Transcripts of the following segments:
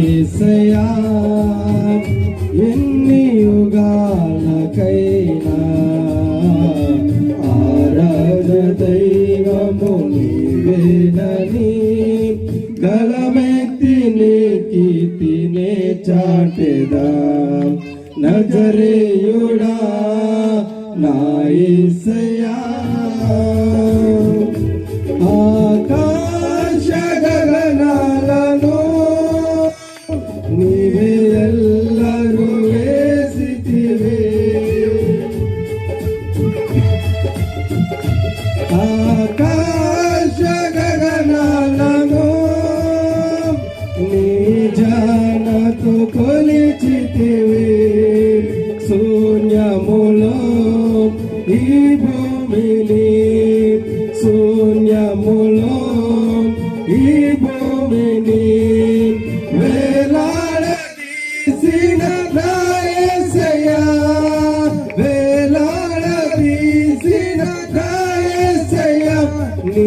ఏసయా ఎన్ని యుగాలకైనా ఆరాధ దైవము నీవేనని గలమెత్తి నీ కీర్తినే చాటెదా. నజరేయుడా నాయసయా భూమిని వేలాడదీసిన దాయసయ వేలాడదీసిన దాయసయ నీ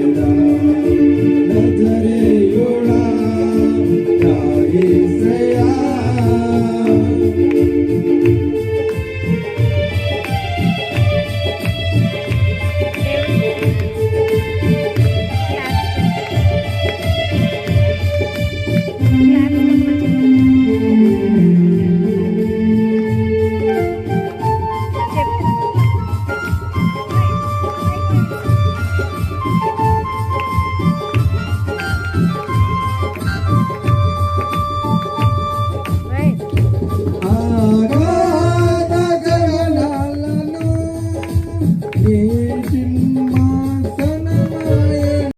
yeah.